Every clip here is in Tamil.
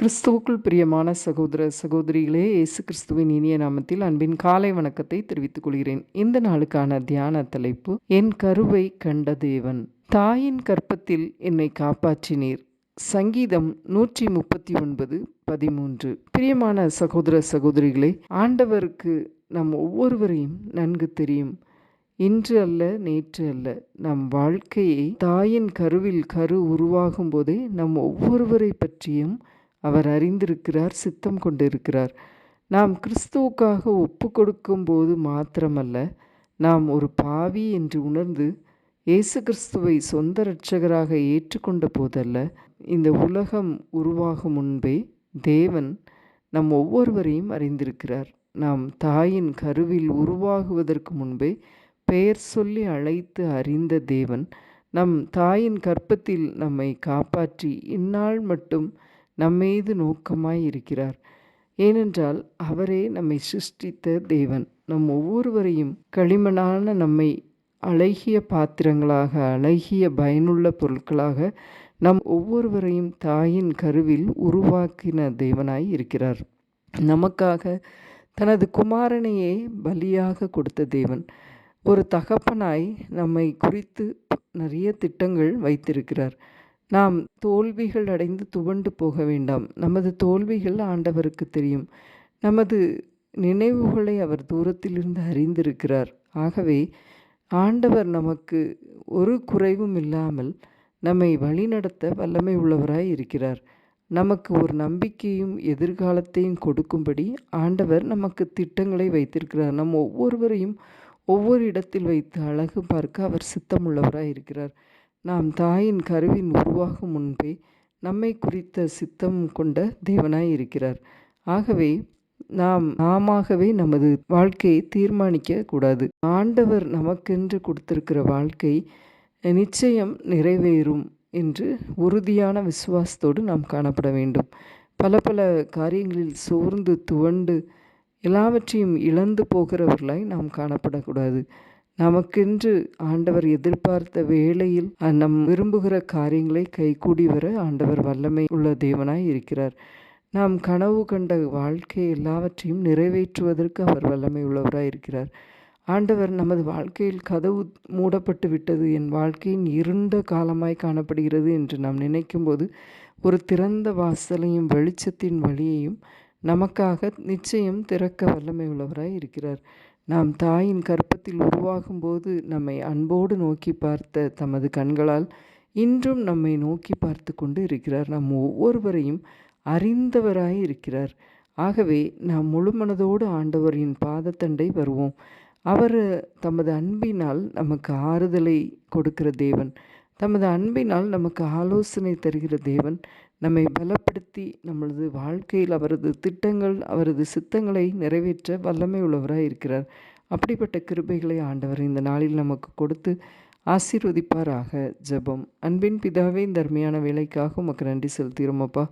கிறிஸ்துவுக்குள் பிரியமான சகோதர சகோதரிகளே இயேசு கிறிஸ்துவின் இனிய நாமத்தில் அன்பின் காலை வணக்கத்தை தெரிவித்துக் கொள்கிறேன். இந்த நாளுக்கான தியான தலைப்பு என் கருவை கண்ட தேவன் தாயின் கற்பத்தில் என்னை காப்பாற்றினீர் சங்கீதம் நூற்றி முப்பத்தி ஒன்பது பதிமூன்று. பிரியமான சகோதர சகோதரிகளே ஆண்டவருக்கு நம் ஒவ்வொருவரையும் நன்கு தெரியும். இன்று அல்ல நேற்று அல்ல. நம் வாழ்க்கையை தாயின் கருவில் கரு உருவாகும் போதே நம் ஒவ்வொருவரை பற்றியும் அவர் அறிந்திருக்கிறார் சித்தம் கொண்டிருக்கிறார். நாம் கிறிஸ்துவுக்காக ஒப்பு கொடுக்கும் போது மாத்திரமல்ல நாம் ஒரு பாவி என்று உணர்ந்து இயேசு கிறிஸ்துவை சொந்த இரட்சகராக ஏற்றுக்கொண்ட போதல்ல இந்த உலகம் உருவாகும் முன்பே தேவன் நம் ஒவ்வொருவரையும் அறிந்திருக்கிறார். நாம் தாயின் கருவில் உருவாகுவதற்கு முன்பே பெயர் சொல்லி அழைத்து அறிந்த தேவன் நம் தாயின் கற்பத்தில் நம்மை காப்பாற்றி இந்நாள் மட்டும் நம்மீது நோக்கமாய் இருக்கிறார். ஏனென்றால் அவரே நம்மை சிருஷ்டித்த தேவன். நம் ஒவ்வொருவரையும் களிமணான நம்மை அழகிய பாத்திரங்களாக அழகிய பயனுள்ள பொருட்களாக நம் ஒவ்வொருவரையும் தாயின் கருவில் உருவாக்கின தேவனாய் இருக்கிறார். நமக்காக தனது குமாரனையே பலியாக கொடுத்த தேவன். ஒரு தகப்பனாய் நம்மை குறித்து நிறைய திட்டங்கள் வைத்திருக்கிறார். நாம் தோல்விகள் அடைந்து துவண்டு போக வேண்டாம். நமது தோல்விகள் ஆண்டவருக்கு தெரியும். நமது நினைவுகளை அவர் தூரத்திலிருந்து அறிந்திருக்கிறார். ஆகவே ஆண்டவர் நமக்கு ஒரு குறைவும் இல்லாமல் நம்மை வழிநடத்த வல்லமை உள்ளவராய் இருக்கிறார். நமக்கு ஒரு நம்பிக்கையும் எதிர்காலத்தையும் கொடுக்கும்படி ஆண்டவர் நமக்கு திட்டங்களை வைத்திருக்கிறார். நம் ஒவ்வொருவரையும் ஒவ்வொரு இடத்தில் வைத்து அழகு பார்க்க அவர் சித்தமுள்ளவராக இருக்கிறார். நாம் தாயின் கருவின் உருவாகும் முன்பே நம்மை குறித்த சித்தம் கொண்ட தேவனாய் இருக்கிறார். ஆகவே நாம் நாமவே நமது வாழ்க்கையை தீர்மானிக்க கூடாது. ஆண்டவர் நமக்கென்று கொடுத்திருக்கிற வாழ்க்கை நிச்சயம் நிறைவேறும் என்று உறுதியான விசுவாசத்தோடு நாம் காணப்பட வேண்டும். பல பல காரியங்களில் சோர்ந்து துவண்டு எல்லாவற்றையும் இழந்து போகிறவர்களாய் நாம் காணப்படக்கூடாது. நமக்கென்று ஆண்டவர் எதிர்பார்த்த வேளையில் நம் விரும்புகிற காரியங்களை கைகூடி வர ஆண்டவர் வல்லமை உள்ள தேவனாய் இருக்கிறார். நாம் கனவு கண்ட வாழ்க்கை எல்லாவற்றையும் நிறைவேற்றுவதற்கு அவர் வல்லமை உள்ளவராய் இருக்கிறார். ஆண்டவர் நமது வாழ்க்கையில் கதவு மூடப்பட்டு விட்டது என் வாழ்க்கையின் இருண்ட காலமாய் காணப்படுகிறது என்று நாம் நினைக்கும்போது ஒரு திறந்த வாசலையும் வெளிச்சத்தின் வழியையும் நமக்காக நிச்சயம் திறக்க வல்லமை உள்ளவராய் இருக்கிறார். நாம் தாயின் கற்பத்தில் உருவாகும் போது நம்மை அன்போடு நோக்கி பார்த்த தமது கண்களால் இன்றும் நம்மை நோக்கி பார்த்து கொண்டு இருக்கிறார். நம் ஒவ்வொருவரையும் அறிந்தவராய் இருக்கிறார். ஆகவே நாம் முழுமனதோடு ஆண்டவரின் பாதத்தண்டை வருவோம். அவர் தமது அன்பினால் நமக்கு ஆறுதலை கொடுக்கிற தேவன். தமது அன்பினால் நமக்கு ஆலோசனை தருகிற தேவன். நம்மை பலப்படுத்தி நம்மளது வாழ்க்கையில் அவரது திட்டங்கள் அவரது சித்தங்களை நிறைவேற்ற வல்லமை உள்ளவராக இருக்கிறார். அப்படிப்பட்ட கிருபைகளை ஆண்டவர் இந்த நாளில் நமக்கு கொடுத்து ஆசீர்வதிப்பாராக. ஜெபம். அன்பின் பிதாவே இந்த அருமையான வேலைக்காக உமக்கு நன்றி செலுத்துகிறோமப்பா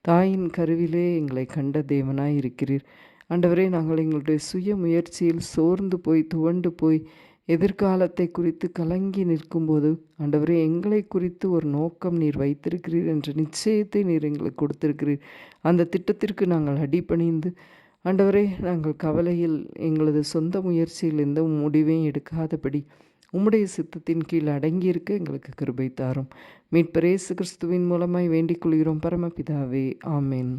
தாயின் கருவிலே எங்களை கண்ட தேவனாய் இருக்கிறீர். ஆண்டவரே நாங்கள் எங்களுடைய சுய முயற்சியில் சோர்ந்து போய் துவண்டு போய் எதிர்காலத்தை குறித்து கலங்கி நிற்கும்போது ஆண்டவரே எங்களை குறித்து ஒரு நோக்கம் நீர் வைத்திருக்கிறீர் என்ற நிச்சயத்தை நீர் எங்களுக்கு கொடுத்திருக்கிறீர். அந்த திட்டத்திற்கு நாங்கள் அடிபணிந்து ஆண்டவரே நாங்கள் கவலையில் எங்களது சொந்த முயற்சியில் எந்த முடிவையும் எடுக்காதபடி உம்முடைய சித்தத்தின் கீழ் அடங்கியிருக்க எங்களுக்கு கிருபை தாரும். மீட்பரேசு கிறிஸ்துவின் மூலமாய் வேண்டிக் கொள்கிறோம் பரமபிதாவே ஆமேன்.